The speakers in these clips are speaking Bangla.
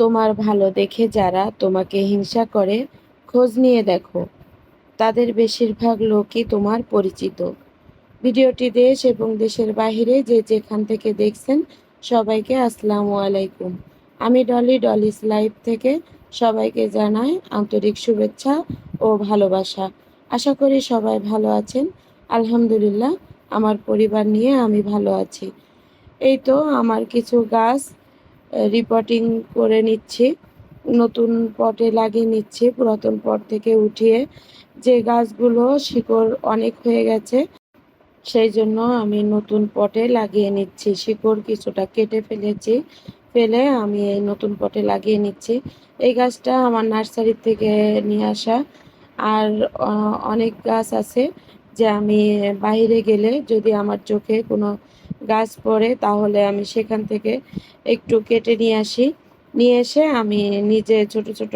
তোমার ভালো দেখে যারা তোমাকে হিংসা করে, খোঁজ নিয়ে দেখো। তাদের বেশিরভাগ লোকই তোমার পরিচিত। ভিডিওটি দেশ এবং দেশের বাইরে যে যেখান থেকে দেখছেন, সবাইকে আসসালামু আলাইকুম। আমি ডলি, ডলিস লাইভ থেকে সবাইকে জানাই আন্তরিক শুভেচ্ছা ও ভালোবাসা। আশা করি সবাই ভালো আছেন। আলহামদুলিল্লাহ, আমার পরিবার নিয়ে আমি ভালো আছি। এই তো আমার কিছু গাছ রিপোর্টিং করে নিচ্ছি। নতুন পটে লাগিয়ে নিচ্ছি, পুরাতন পট থেকে উঠিয়ে। যে গাছগুলো শিকড় অনেক হয়ে গেছে, সেই জন্য আমি নতুন পটে লাগিয়ে নিচ্ছি। শিকড় কিছুটা কেটে ফেলেছি, ফেলে আমি এই নতুন পটে লাগিয়ে নিচ্ছি। এই গাছটা আমার নার্সারি থেকে নিয়ে আসা। আর অনেক গাছ আছে যে আমি বাইরে গেলে যদি আমার চোখে কোনো গাছ পড়ে, তাহলে আমি সেখান থেকে একটু কেটে নিয়ে আসি। নিয়ে এসে আমি নিজে ছোট ছোট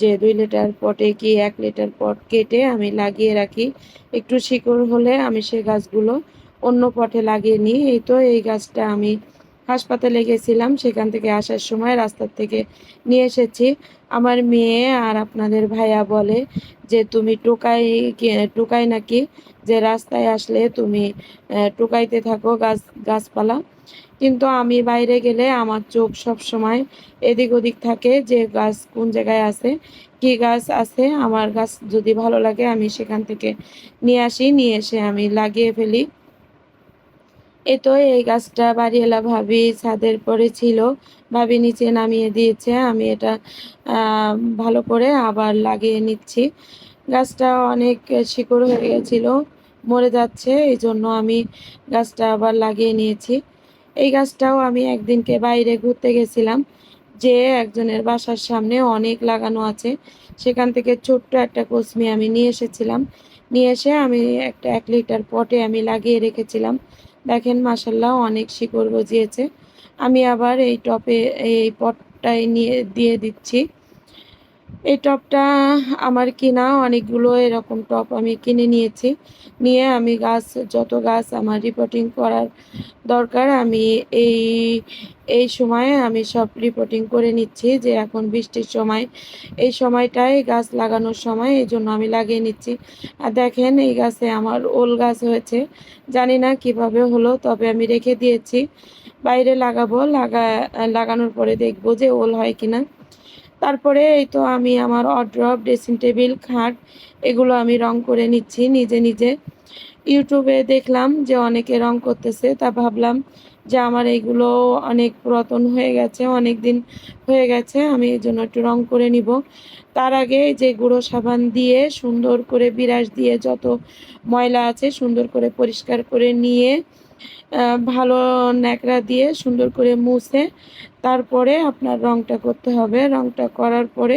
যে দুই লিটার পটে কি এক লিটার পট কেটে আমি লাগিয়ে রাখি। একটু শিকড় হলে আমি সে গাছগুলো অন্য পটে লাগিয়ে নিই। এই তো এই গাছটা আমি হাসপাতালে গেছিলাম, সেখান থেকে আসার সময় রাস্তার থেকে নিয়ে এসেছি। আমার মেয়ে আর আপনাদের ভাইয়া বলে যে, তুমি টোকাই টোকাই নাকি? যে, রাস্তায় আসলে তুমি টোকাইতে থাকো গাছ, গাছপালা। কিন্তু আমি বাইরে গেলে আমার চোখ সব সময় এদিক ওদিক থাকে যে, গাছ কোন জায়গায় আছে, কি গাছ আছে। আমার গাছ যদি ভালো লাগে আমি সেখান থেকে নিয়ে আসি, নিয়ে এসে আমি লাগিয়ে ফেলি। এ তো এই গাছটা বাড়িওয়ালা ভাবি ছাদের পরে ছিল। ভাবি নিচে নামিয়ে দিয়েছে। আমি এটা ভালো করে আবার লাগিয়ে নিচ্ছি। গাছটা অনেক শিকড় হয়ে গেছিল, মরে যাচ্ছে এই জন্য আমি গাছটা আবার লাগিয়ে নিয়েছি। এই গাছটাও আমি একদিনকে বাইরে ঘুরতে গেছিলাম, যে একজনের বাসার সামনে অনেক লাগানো আছে। সেখান থেকে ছোট্ট একটা কসমি আমি নিয়ে এসেছিলাম। নিয়ে এসে আমি একটা এক লিটার পটে আমি লাগিয়ে রেখেছিলাম। দেখেন মাসাল্লাহ অনেক শিকড় গজিয়েছে। আমি আবার এই টপে এই পটটায় নিয়ে দিয়ে দিচ্ছি। এই টপটা আমার কিনা, অনেকগুলো এরকম টপ আমি কিনে নিয়েছি। নিয়ে আমি গাছ, যত গাছ আমার রিপোর্টিং করার দরকার, আমি এই এই সময়ে আমি সব রিপোর্টিং করে নিচ্ছি যে এখন বৃষ্টির সময়। এই সময়টায় গাছ লাগানোর সময় এই জন্য আমি লাগিয়ে নিচ্ছি। আর দেখেন এই গাছে আমার ওল গাছ হয়েছে। জানি না কীভাবে হলো, তবে আমি রেখে দিয়েছি। বাইরে লাগাবো, লাগা, লাগানোর পরে দেখব যে ওল হয় কিনা। তারপরে এই তো আমি আমার অড্রপ ড্রেসিং টেবিল খাট, এগুলো আমি রং করে নিচ্ছি নিজে নিজে। ইউটিউবে দেখলাম যে অনেকে রং করতেছে, তা ভাবলাম যে আমার এইগুলো অনেক পুরাতন হয়ে গেছে, অনেক দিন হয়ে গেছে, আমি এই জন্য একটু রং করে নিব। তার আগে যে গুঁড়ো সাবান দিয়ে সুন্দর করে বিরাস দিয়ে যত ময়লা আছে সুন্দর করে পরিষ্কার করে নিয়ে ভালো ন্যাকড়া দিয়ে সুন্দর করে মুছে তারপরে আপনার রংটা করতে হবে। রংটা করার পরে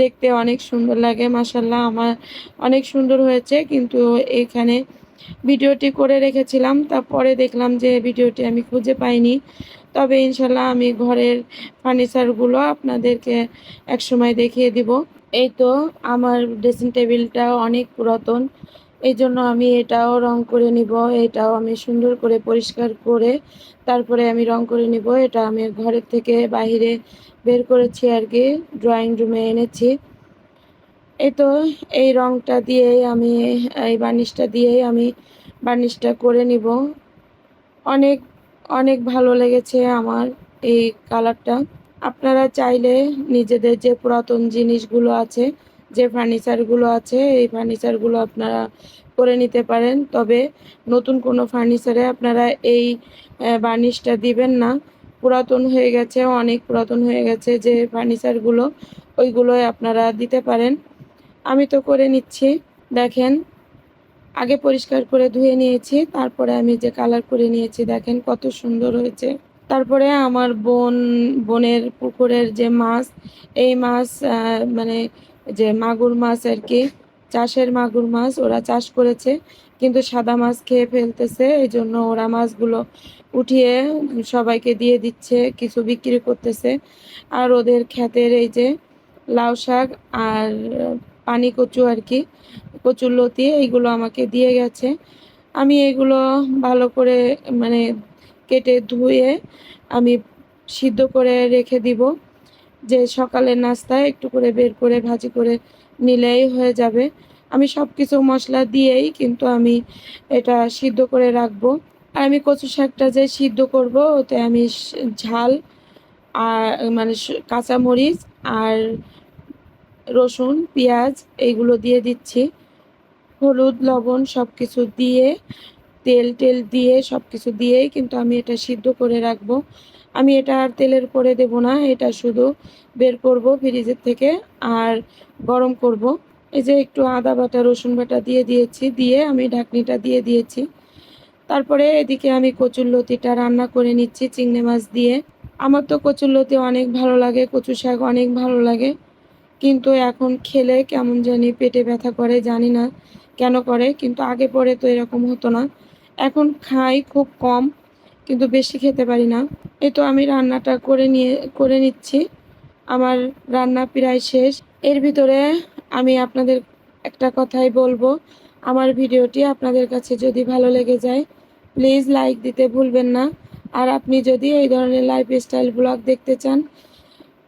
দেখতে অনেক সুন্দর লাগে মাসাল্লাহ আমার অনেক সুন্দর হয়েছে, কিন্তু এখানে ভিডিওটি করে রেখেছিলাম। তারপরে দেখলাম যে ভিডিওটি আমি খুঁজে পাইনি। তবে ইনশাল্লাহ আমি ঘরের ফার্নিচারগুলো আপনাদেরকে এক সময় দেখিয়ে দিব। এই তো, আমার ড্রেসিং টেবিলটা অনেক পুরাতন। এই জন্য আমি এটাও রং করে নিব, এটাও আমি সুন্দর করে পরিষ্কার করে তারপরে আমি রং করে নিব। এটা আমি ঘরের থেকে বাইরে বের করেছি আর কি ড্রয়িং রুমে এনেছি। এই তো, এই রংটা দিয়েই আমি, এই বার্নিশটা দিয়েই আমি বার্নিশটা করে নিব। অনেক অনেক ভালো লেগেছে আমার এই কালারটা। আপনারা চাইলে নিজেদের যে পুরাতন জিনিসগুলো আছে যে ফার্নিচারগুলো আছে, এই ফার্নিচারগুলো আপনারা করে নিতে পারেন। তবে নতুন কোনো ফার্নিচারে আপনারা এই বার্নিশটা দিবেন না। পুরাতন হয়ে গেছে, অনেক পুরাতন হয়ে গেছে যে ফার্নিচারগুলো ওইগুলোই আপনারা দিতে পারেন। আমি তো করে নিচ্ছি, দেখেন। আগে পরিষ্কার করে ধুয়ে নিয়েছি, তারপরে আমি যে কালার করে নিয়েছি, দেখেন কত সুন্দর হয়েছে। তারপরে আমার বোন, বোনের পুকুরের যে মাছ, এই মাছ মানে যে মাগুর মাছ আর কি, চাষের মাগুর মাছ ওরা চাষ করেছে, কিন্তু সাদা মাছ খেয়ে ফেলতেছে এই জন্য ওরা মাছগুলো উঠিয়ে সবাইকে দিয়ে দিচ্ছে, কিছু বিক্রি করতেছে। আর ওদের ক্ষেতের এই যে লাউ শাক আর পানি কচু আর কি কচুর লতি এইগুলো আমাকে দিয়ে গেছে। আমি এগুলো ভালো করে মানে কেটে ধুয়ে আমি সিদ্ধ করে রেখে দিব। যে সকালের নাস্তায় একটু করে বের করে ভাজি করে নিলেই হয়ে যাবে। আমি সব কিছু মশলা দিয়েই কিন্তু আমি এটা সিদ্ধ করে রাখব। আর আমি কচু শাকটা যে সিদ্ধ করব, ওতে আমি ঝাল আর মানে কাঁচামরিচ আর রসুন, পেঁয়াজ এইগুলো দিয়ে দিচ্ছি। হলুদ, লবণ সব কিছু দিয়ে তেল টেল দিয়ে সব কিছু দিয়েই কিন্তু আমি এটা সিদ্ধ করে রাখব। আমি এটা আর তেলের করে দেব না, এটা শুধু বের করব ফ্রিজের থেকে আর গরম করব। এই যে একটু আদা বাটা, রসুন বাটা দিয়ে দিয়েছি, দিয়ে আমি ঢাকনিটা দিয়ে দিয়েছি। তারপরে এদিকে আমি কচুর লতিটা রান্না করে নিচ্ছি চিংড়ি মাছ দিয়ে। আমার তো কচুর লতি অনেক ভালো লাগে, কচু শাক অনেক ভালো লাগে, কিন্তু এখন খেলে কেমন জানি পেটে ব্যথা করে, জানি না কেন করে, কিন্তু আগে পরে তো এরকম হতো না। এখন খাই খুব কম কিন্তু বেশি খেতে পারি না। এই তো আমি রান্নাটা করে নিয়ে, করে নিচ্ছি। আমার রান্না প্রায় শেষ। এর ভিতরে আমি আপনাদের একটা কথাই বলব। আমার ভিডিওটি আপনাদের কাছে যদি ভালো লেগে যায়, প্লিজ লাইক দিতে ভুলবেন না। আর আপনি যদি এই ধরনের লাইফস্টাইল ব্লগ দেখতে চান,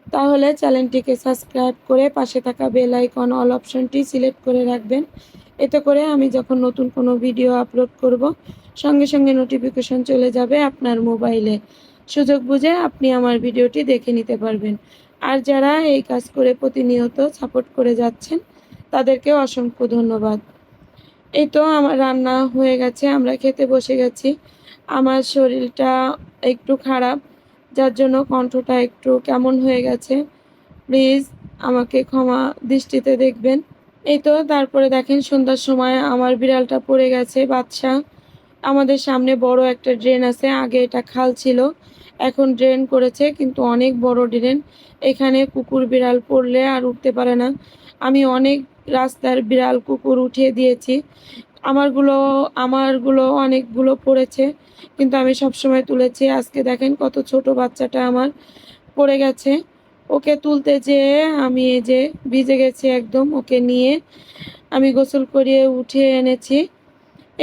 তাহলে চ্যানেলটিকে সাবস্ক্রাইব করে পাশে থাকা বেল আইকন অল অপশনটি সিলেক্ট করে রাখবেন। এতে করে আমি যখন নতুন কোনো ভিডিও আপলোড করব, সঙ্গে সঙ্গে নোটিফিকেশন চলে যাবে আপনার মোবাইলে সুযোগ বুঝে আপনি আমার ভিডিওটি দেখে নিতে পারবেন। আর যারা এই কাজ করে প্রতিনিয়ত সাপোর্ট করে যাচ্ছেন তাদেরকে অসংখ্য ধন্যবাদ। এই তো আমার রান্না হয়ে গেছে, আমরা খেতে বসে গেছি। আমার শরীরটা একটু খারাপ, যার জন্য কণ্ঠটা একটু কেমন হয়ে গেছে প্লিজ আমাকে ক্ষমা দৃষ্টিতে দেখবেন। এই তো তারপরে দেখেন সন্ধ্যার সময় আমার বিড়ালটা পড়ে গেছে, বাচ্চা। আমাদের সামনে বড় একটা ড্রেন আছে, আগে এটা খাল ছিল, এখন ড্রেন করেছে, কিন্তু অনেক বড় ড্রেন। এখানে কুকুর বিড়াল পড়লে আর উঠতে পারে না। আমি অনেক রাস্তার বিড়াল কুকুর উঠিয়ে দিয়েছি। আমারগুলো আমারগুলো অনেকগুলো পড়েছে, কিন্তু আমি সবসময় তুলেছি। আজকে দেখেন কত ছোট বাচ্চাটা আমার পড়ে গেছে। ওকে তুলতে যেয়ে আমি এই যে ভিজে গেছি একদম, ওকে নিয়ে আমি গোসল করিয়ে উঠিয়ে এনেছি।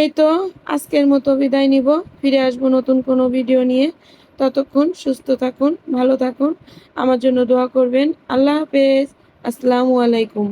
এই তো আজকের মতো বিদায় নিব। ফিরে আসব নতুন কোনো ভিডিও নিয়ে। ততক্ষণ সুস্থ থাকুন, ভালো থাকুন। আমার জন্য দোয়া করবেন। আল্লাহ হাফেজ। আসসালামু আলাইকুম।